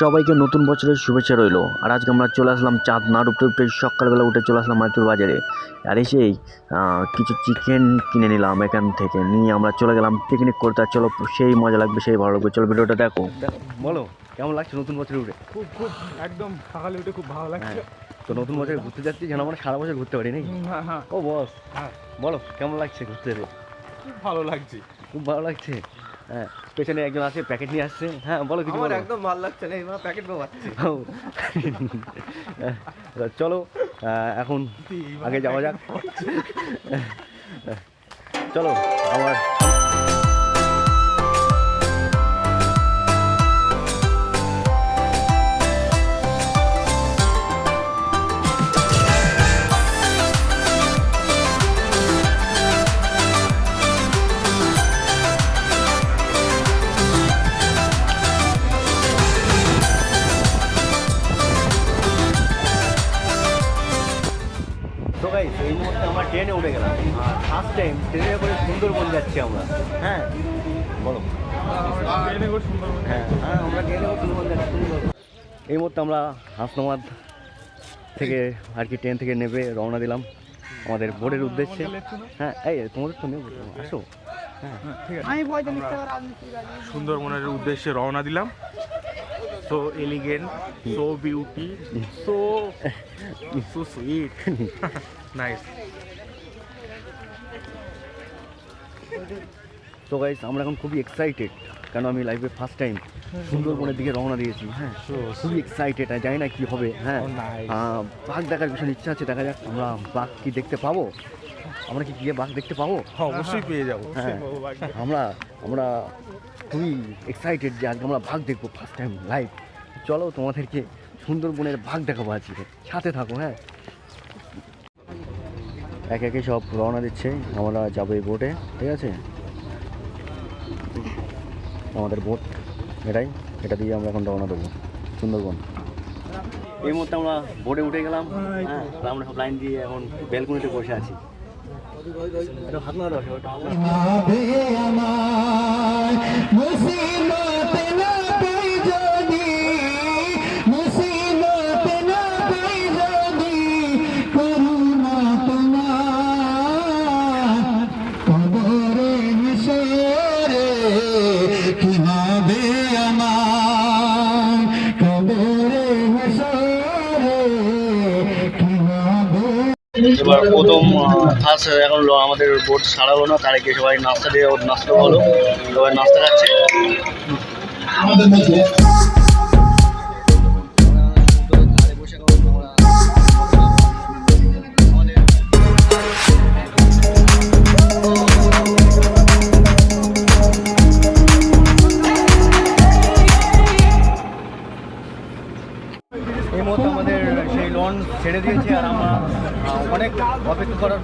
সবাইকে নতুন বছরের শুভেচ্ছা রইল। আর আজকে আমরা চলে আসলাম চাঁদ না উঠতে উঠতে সকালবেলা উঠে চলে আসলাম মাইতুর বাজারে। আর এসেই কিছু চিকেন কিনে নিলাম এখান থেকে। নিয়ে আমরা চলে গেলাম পিকনিক করতে। আর চলো সেই মজা লাগবে সেই ভালো লাগবে। চলো ভিডিওটা দেখো। বলো কেমন লাগছে নতুন বছরে উঠে? খুব খুব একদম সকালে উঠে খুব ভালো লাগছে। হ্যাঁ তো নতুন বছরে ঘুরতে যাচ্ছি যেন আমরা সারা বছর ঘুরতে পারি নাকি? হ্যাঁ হ্যাঁ। ও বস হ্যাঁ। বলো কেমন লাগছে ঘুরতে? খুব ভালো লাগছে। খুব ভালো লাগছে? হ্যাঁ পেছনে একজন আছে প্যাকেট নিয়ে আসছে। হ্যাঁ বলো কিছু আমার বলো। একদম ভালো লাগছে না এবার প্যাকেট বাবা। চলো এখন আগে যাওয়া যাক। চলো আমার এই মুহূর্তে আমরা হাসনাবাদ থেকে আর কি ট্রেন থেকে নেবে রওনা দিলাম। আমাদের বোর্ডের উদ্দেশ্যে। হ্যাঁ এই তোমাদের তো নেব আসো। হ্যাঁ ঠিক আছে সুন্দরবনের উদ্দেশ্যে রওনা দিলাম। So elegant so beauty so so sweet nice তো গাইস আমরা এখন খুবই এক্সাইটেড কারণ আমি লাইফে ফার্স্ট টাইম সুন্দরবনের দিকে রওনা দিয়েছি হ্যাঁ? খুবই এক্সাইটেড জানি না কি হবে হ্যাঁ? Oh, বাঘ দেখার ভীষণ ইচ্ছা আছে দেখা যাক আমরা বাঘ কি দেখতে পাবো। আমরা কি গিয়ে বাঘ দেখতে পাবো? অবশ্যই পেয়ে যাব হ্যাঁ। আমরা আমরা খুবই এক্সাইটেড যে আজকে আমরা বাঘ দেখব ফার্স্ট টাইম লাইভ চলো তোমাদেরকে সুন্দরবনের বাঘ দেখাবো আজকে। সাথে থাকো হ্যাঁ? একে একে সব রওনা দিচ্ছে আমরা যাব এই বোটে ঠিক আছে? আমাদের বোট এটাই এটা দিয়ে আমরা এখন রওনা দেবো সুন্দরবন। এই মুহূর্তে আমরা বোটে উঠে গেলাম হ্যাঁ আমরা সব লাইন দিয়ে এখন বেলকুনিতে বসে আছি। হাত না এবার প্রথম ফার্স্ট এখন আমাদের বোর্ড সারালো না, তার আগে সবাই নাস্তা দিয়ে, ওর নাস্তা হলো সবাই নাস্তা খাচ্ছে।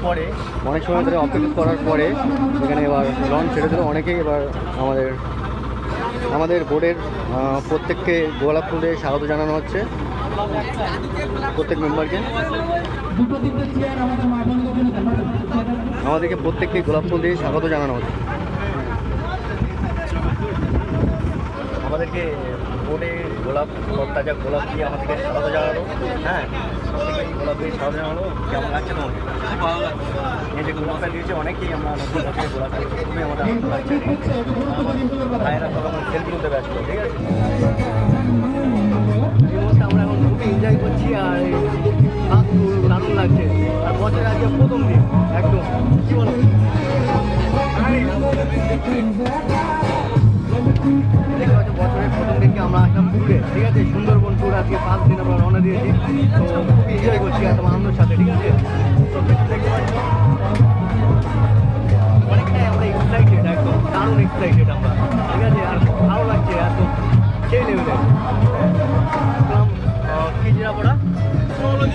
পরে। অনেক সময় ধরে অপেক্ষা করার পরে এখানে এবার লন ছেড়ে দিল। অনেকেই এবার আমাদের আমাদের বোর্ডের প্রত্যেককে গোলাপ ফুল দিয়ে স্বাগত জানানো হচ্ছে। প্রত্যেক মেম্বারকে। আমাদেরকে প্রত্যেককে গোলাপ ফুল দিয়ে স্বাগত জানানো হচ্ছে। আমাদেরকে বোর্ডে গোলাপ তাজা গোলাপ দিয়ে আমাদেরকে স্বাগত জানালো। হ্যাঁ গোলাপ দিয়ে স্বাগত জানালো কেমন লাগছে তোমাকে ভালো লাগছে। এই যে গোলাপটা দিয়েছে অনেকেই আমরা নতুন বছরে গোলাপ খুবই আমাদের আনন্দ লাগছে ভাইয়েরা এখন সেলফি তুলতে ব্যস্ত ঠিক আছে? আমরা এখন খুবই এনজয় করছি আর দারুণ লাগছে। আর বছরের আজকে প্রথম দিন একদম। কি বলো? দেখতে পাচ্ছ বছরের প্রথম দিনকে আমরা আসলাম ঘুরে ঠিক আছে? সুন্দরবন ট্যুর আজকে পাঁচ দিন আমরা রওনা দিয়েছি। তো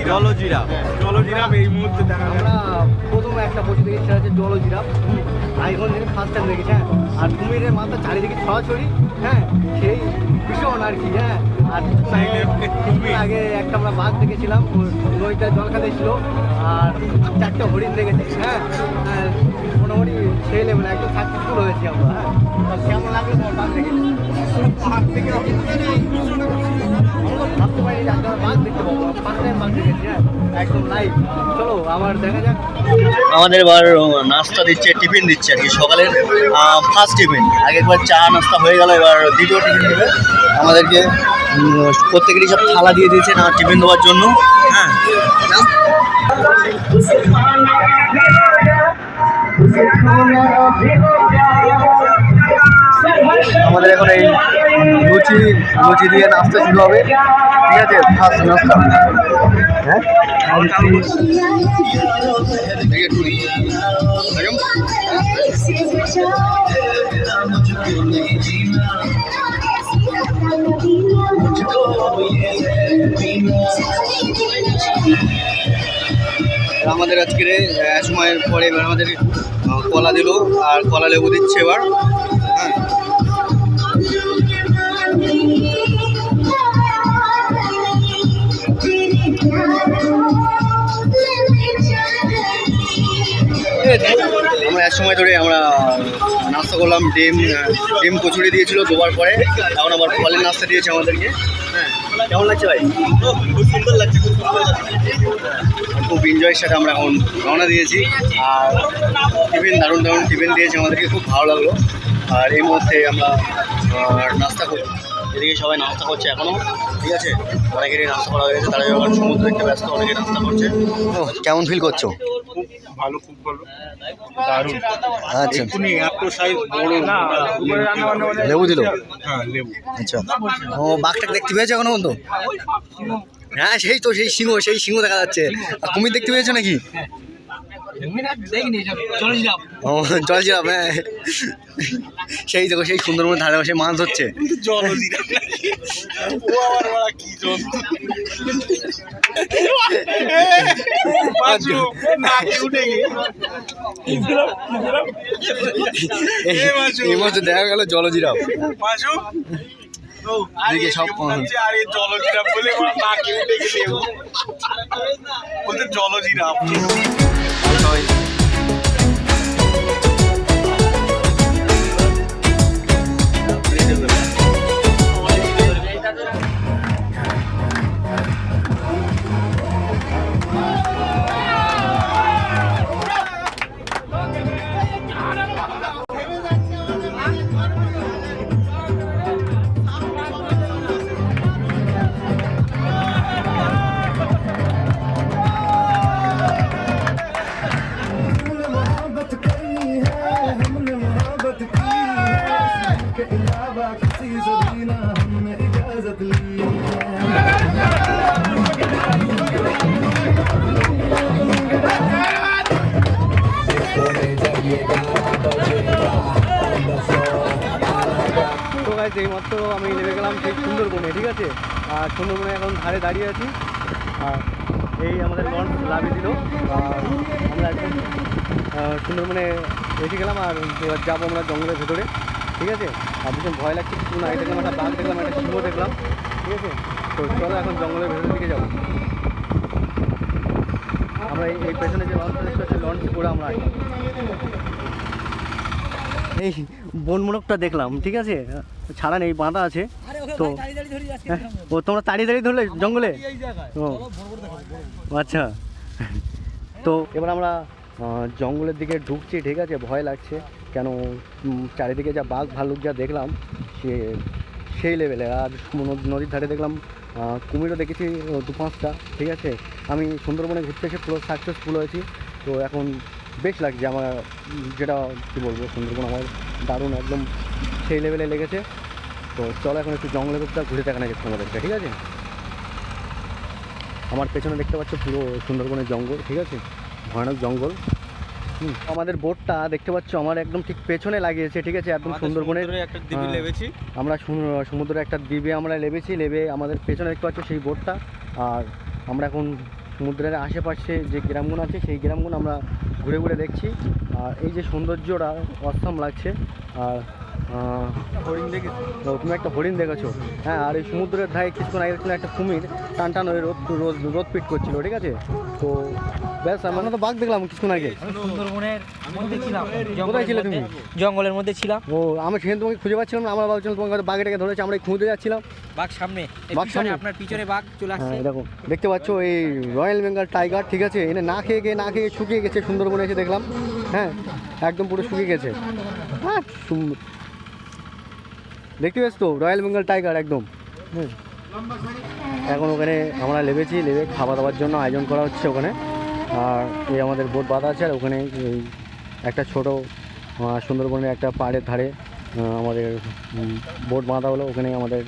জলজিরা জলজিরা এই মুহূর্তে দেখা আমরা প্রথম একটা বসে দেখেছি সেটা হচ্ছে জলজিরাফ। আইকন দিন ফার্স্ট টাইম দেখেছি হ্যাঁ। আর কুমিরের মাথা চারিদিকে ছড়াছড়ি হ্যাঁ। সেই ভীষণ আর কি হ্যাঁ। আর কিছুদিন আগে একটা আমরা বাঘ দেখেছিলাম ওই- নইটা জল খাতে ছিল আর চারটে হরিণ দেখেছি হ্যাঁ। হ্যাঁ, মোটামুটি সেই লেভেলে একদম সাকসেসফুল হয়েছি আমরা হ্যাঁ। কেমন লাগল তোমার বাঘ দেখে? আমাদের এবার নাস্তা দিচ্ছে, টিফিন দিচ্ছে আর কি সকালের ফার্স্ট টিফিন। আগে একবার চা নাস্তা হয়ে গেল, এবার দ্বিতীয় টিফিন দেবে। আমাদেরকে প্রত্যেকেরই সব থালা দিয়ে দিয়েছে না, টিফিন দেওয়ার জন্য। হ্যাঁ। আমাদের এখন এই লুচি লুচি দিয়ে নাস্তা শুরু হবে। ঠিক আছে? ফার্স্ট নাস্তা। হ্যাঁ? আমাদের আজকের সময়ের পরে এবার আমাদের কলা দিল, আর কলা লেবু দিচ্ছে এবার। আমরা এক সময় ধরে আমরা নাস্তা করলাম, ডিম ডিম কচুরি দিয়েছিল দুবার পরে। এখন আবার ফলের নাস্তা দিয়েছে আমাদেরকে। হ্যাঁ কেমন লাগছে ভাই? খুব সুন্দর লাগছে খুব সুন্দর খুব এনজয়ের সাথে আমরা এখন রওনা দিয়েছি। আর টিফিন, দারুণ দারুণ টিফিন দিয়েছে আমাদেরকে, খুব ভালো লাগল। আর এই মুহূর্তে আমরা নাস্তা করি। এদিকে সবাই নাস্তা করছে এখনও ঠিক আছে? অনেকেরই নাস্তা করা হয়েছে তারা সমুদ্র দেখতে ব্যস্ত অনেকে নাস্তা করছে। কেমন ফিল করছ? খুব ভালো খুব ভালো। দারুণ। আচ্ছা। এত সাইজ বড়। না লেবু দিল? হ্যাঁ লেবু। আচ্ছা। ও বাঘটাকে দেখতে পেয়েছ এখনও পর্যন্ত? হ্যাঁ সেই তো সেই সিংহ সেই সিংহ দেখা যাচ্ছে। আর কুমির দেখতে পেয়েছ নাকি? জল জিরাফ হ্যাঁ। সেই দেখো সেই সুন্দরবনের ধারে বসে মাছ ধরছে। এই দেখা গেল জল জিরাফ পাঁচু ও, সব আরে জলজিরা বলে ওরা নাকে উঠে গেলে বলতে জলজিরা noise. দাঁড়িয়ে আছি। আর এই আমাদের লঞ্চ লাভিয়ে দিল আর আমরা একদম সুন্দরবনে এসে গেলাম আর এবার যাব আমরা জঙ্গলের ভেতরে। ঠিক আছে? আর ভীষণ ভয় লাগছে কিছু না দেখলাম, একটা বাঘ দেখলাম, একটা সিংহ দেখলাম। ঠিক আছে? তো চলো এখন জঙ্গলের ভেতরের দিকে যাব। আমরা এই পেছনে যে লঞ্চটা দেখতে পাচ্ছি লঞ্চ করে আমরা এই বনমোরগটা দেখলাম, ঠিক আছে? ছাড়া নেই, বাঁধা আছে। তো হ্যাঁ, ও তোমরা তাড়িয়ে দাঁড়িয়ে ধরলে জঙ্গলে? ও। আচ্ছা। তো এবার আমরা জঙ্গলের দিকে ঢুকছি ঠিক আছে? ভয় লাগছে। কেন চারিদিকে যা বাঘ ভাল্লুক যা দেখলাম সে সেই লেভেলে আর নদ- নদীর ধারে দেখলাম কুমিরও দেখেছি দু পাঁচটা ঠিক আছে? আমি সুন্দরবনে ঘুরতে এসে পুরো সাকসেসফুল হয়েছি। তো এখন বেশ লাগছে আমার যেটা কী বলব সুন্দরবন আমার দারুণ একদম সেই লেভেলে লেগেছে। তো চলো এখন একটু জঙ্গলের ভেতরটা ঘুরে দেখানো যাচ্ছে আমাদেরকে ঠিক আছে? আমার পেছনে দেখতে পাচ্ছ পুরো সুন্দরবনের জঙ্গল ঠিক আছে? ভয়ানক জঙ্গল। আমাদের বোটটা দেখতে পাচ্ছ আমার একদম ঠিক পেছনে লাগিয়েছে ঠিক আছে? একদম সুন্দরবনের একটা দিবি হ্যাঁ। লেবেছি। আমরা সমুদ্রে একটা দ্বীপে আমরা লেবেছি লেবে আমাদের পেছনে দেখতে পাচ্ছ সেই বোটটা। আর আমরা এখন সমুদ্রের আশেপাশে যে গ্রামগুলো আছে সেই গ্রামগুলো আমরা ঘুরে ঘুরে দেখছি। আর এই যে সৌন্দর্যটা অসম লাগছে। আর হরিণ দেখেছি তুমি একটা হরিণ দেখেছ। হ্যাঁ আর এই সমুদ্রের ধারে কিছুক্ষণ আগে ছিল একটা কুমির। টান টান হয়ে রোদ রোদ রোদ পিট করছিল ঠিক আছে? তো ব্যাস আমরা তো বাঘ দেখলাম কিছুক্ষণ আগে। সুন্দরবনের মধ্যে ছিলাম। কোথায় ছিলে তুমি? জঙ্গলের মধ্যে ছিলাম। ও আমি সেখানে তোমাকে খুঁজে পাচ্ছিলাম না আমরা ভাবছিলাম তোমাকে বাঘেটাকে ধরেছে আমরা এই খুঁজতে যাচ্ছিলাম। বাঘ সামনে বাঘ সামনে? আপনার পিছনে বাঘ চলে আসছে। হ্যাঁ দেখো দেখতে পাচ্ছ এই রয়্যাল বেঙ্গল টাইগার ঠিক আছে? এনে না খেয়ে গিয়ে না খেয়ে শুকিয়ে গেছে সুন্দরবনে এসে দেখলাম। হ্যাঁ একদম পুরো শুকিয়ে গেছে। হ্যাঁ সুন্দর দেখতে পাচ্ছ তো? রয়্যাল বেঙ্গল টাইগার একদম। এখন ওখানে আমরা লেবেছি, লেবে খাওয়া দাওয়ার জন্য আয়োজন করা হচ্ছে ওখানে। আর এই আমাদের বোট বাঁধা আছে, আর ওখানে একটা ছোট সুন্দরবনের একটা পাহাড়ের ধারে আমাদের বোট বাঁধা হলো। ওখানে আমাদের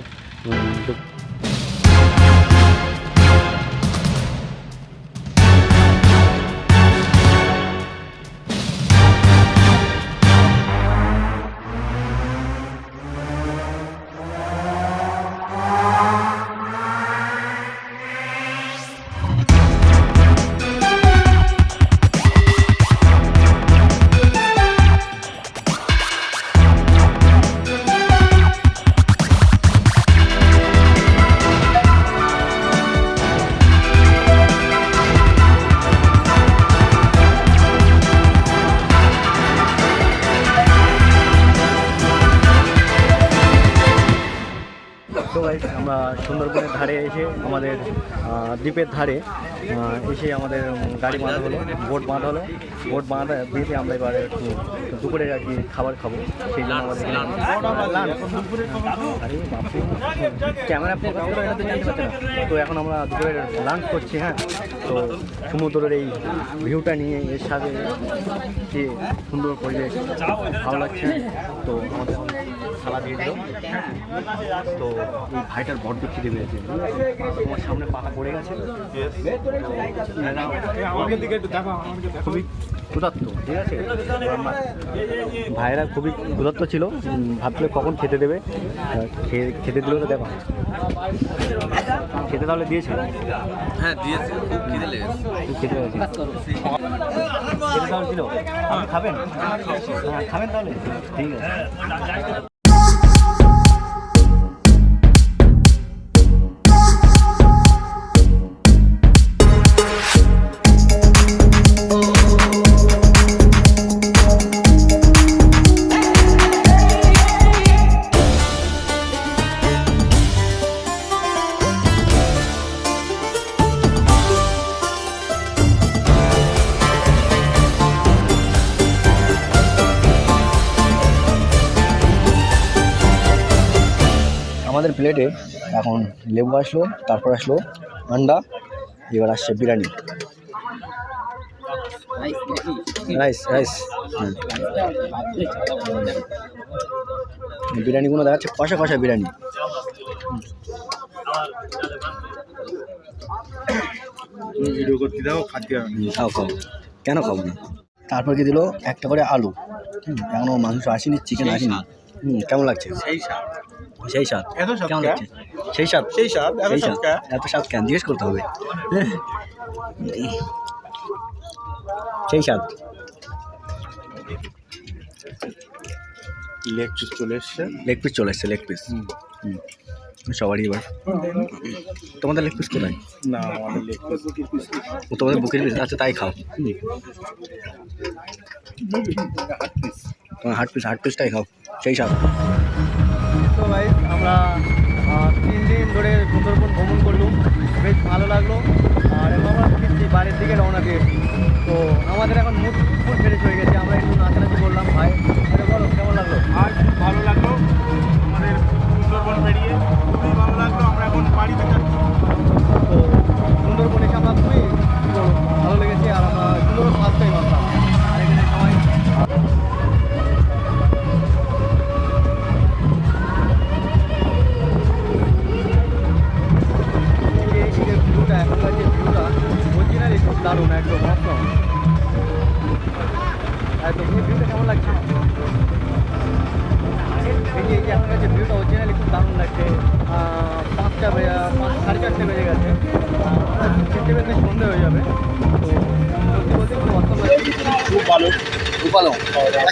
সুন্দরবনের ধারে এসে আমাদের দ্বীপের ধারে এসে আমাদের গাড়ি বাঁধা হলো, বোট বাঁধা হলো। বোট বাঁধা দিয়ে আমরা এবার একটু দুপুরে আর কি খাবার খাব, সেই জন্য আমাদের ক্যামেরা তো এখন আমরা দুপুরে লাঞ্চ করছি হ্যাঁ। তো সমুদ্রের এই ভিউটা নিয়ে এর সাথে যে সুন্দর পরিবেশ, ভালো লাগছে, তো আমাদের খালা দিয়ে দিল। তো ভাইটার বড্ড খিদে পেয়েছে। তোমার সামনে পাকা পড়ে গেছে। খুবই ক্ষুধার্ত ঠিক আছে? ভাইয়েরা খুবই ক্ষুধার্ত ছিল। ভাবছিল কখন খেতে দেবে। খেতে দিল তো দেখো। খেতে তাহলে দিয়েছিল হ্যাঁ দিয়েছি। খুব খিদে লেগেছে। খেতে খেতে তাহলে ছিল খাবেন? হ্যাঁ খাবেন তাহলে। ঠিক আছে। আমাদের প্লেটে এখন লেবু আসলো তারপর আসলো আন্ডা এবার আসছে বিরিয়ানি। রাইস রাইস বিরিয়ানিগুলো দেখাচ্ছে কষা কষা বিরিয়ানি। তুমি ভিডিও করতে দাও খাদ্য খাও খাও কেন খাও না? তারপর কি দিল? একটা করে আলু। হুম, এখনও মাংস আসেনি চিকেন আসেনি। হুম কেমন লাগছে? সেই স্বাদ। সেই স্বাদ। কেমন লাগছে? সেই স্বাদ? সেই স্বাদ এত সেই স্বাদ এত স্বাদ কেন? জিজ্ঞেস করতে হবে। সেই স্বাদ। লেগ পিস চলে এসছে। লেগ পিস চলে এসছে লেগ পিস হুম। সবারই এবার। তোমাদের লেগ পিস কোথায়? না তোমাদের বুকের পিস আচ্ছা তাই খাও। তোমার হার্ট পিস হার্ট পিসটাই খাও, সেই সব তো ভাই, আমরা তিন দিন ধরে সুন্দরবন ভ্রমণ করলাম, বেশ ভালো লাগল। আর এখন আমরা ফিরছি বাড়ির দিকে রওনা দিয়েছি। তো আমাদের এখন মুখ ফুল ফ্রেশ হয়ে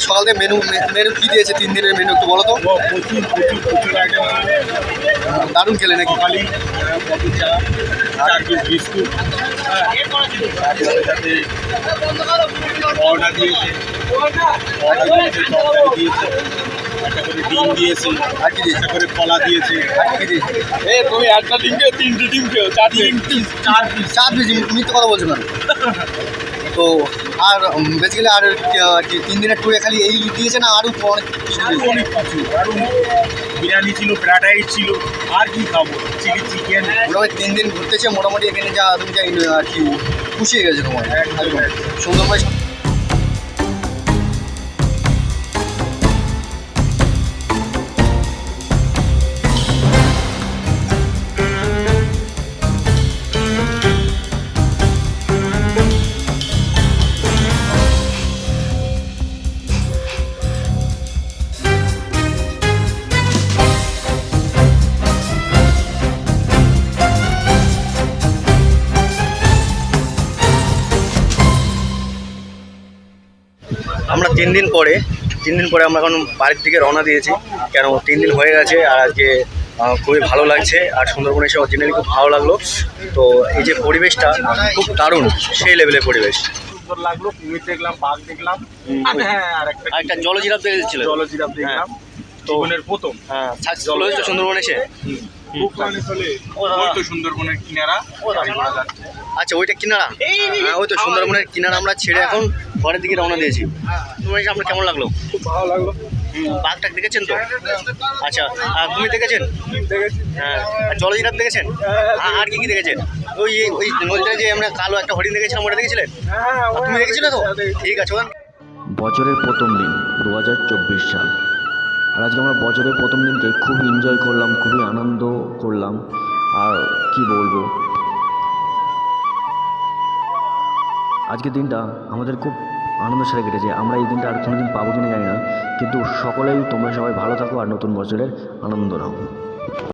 সকাল থেকে মেনু মেনু কী দিয়েছে তিন দিনের মেনু একটু বলো তো? প্রচুর প্রচুর প্রচুর আইটেম দারুণ খেলে নাকি? খালি বিস্কুট। দিয়েছে পরোটা দিয়েছে একটা করে ডিম দিয়েছে আর কি একটা করে কলা দিয়েছে। আর কি দিয়েছে? এ তুমি একটা ডিম খেয়ে তিনটে ডিম চার পিস চার পিস চার দিয়েছি মিথ্যে কথা বলছো তো আর বেসিক্যালি আর তিন দিনের ট্যুরে খালি এই দিয়েছে না আরও অনেক? অনেক কিছু আরও বিরিয়ানি ছিল ফ্রাইড রাইস ছিল আর কি খাব চিলি চিকেন মোটামুটি তিন দিন ঘুরতেছে মোটামুটি এখানে যা তুমি যা আর কি খুশি হয়ে গেছে তোমার একদম। দিন পরে তিন দিন পরে আমরা এখন বাড়ির দিকে রওনা দিয়েছি। কেন তিন দিন হয়ে গেছে আর আজকে খুবই ভালো লাগছে আর সুন্দরবনে এসে অরিজিনালি খুব ভালো লাগল। তো এই যে পরিবেশটা খুব দারুণ সেই লেভেলের পরিবেশ। সুন্দর লাগল কুমির দেখলাম বাঘ দেখলাম। হ্যাঁ আর একটা আর একটা জলজিরাফ দেখেছিল জলজিরাফ দেখলাম। জীবনের প্রথম। হ্যাঁ সুন্দরবন এসে? তো সুন্দরবনের কিনারা আচ্ছা ওইটা কিনারা? হ্যাঁ ওই তো সুন্দরবনের কিনারা আমরা ছেড়ে এখন ঘরের দিকে রওনা দিয়েছি। তোমার আপনার কেমন লাগল? খুব ভালো লাগল। হুম, বাঘটাক দেখেছেন তো? আচ্ছা আর তুমি দেখেছেন? হ্যাঁ আর জলজিরাফ দেখেছেন? আর কি কি দেখেছেন? ওই ওই নদীতে যে আমরা কালো একটা হরিণ দেখেছিলাম ওটা দেখেছিলেন? তুমি দেখেছিলে তো? ঠিক আছে বছরের প্রথম দিন দু হাজার চব্বিশ সাল। আর আজকে আমরা বছরের প্রথম দিনকে খুব এনজয় করলাম, খুবই আনন্দ করলাম। আর কি বলব? আজকের দিনটা আমাদের খুব আনন্দের সাথে কেটেছে। আমরা এই দিনটা আর কোনো দিন পাবো কিনা জানি না। কিন্তু সকলেই তোমরা সবাই ভালো থাকো আর নতুন বছরের আনন্দ নাও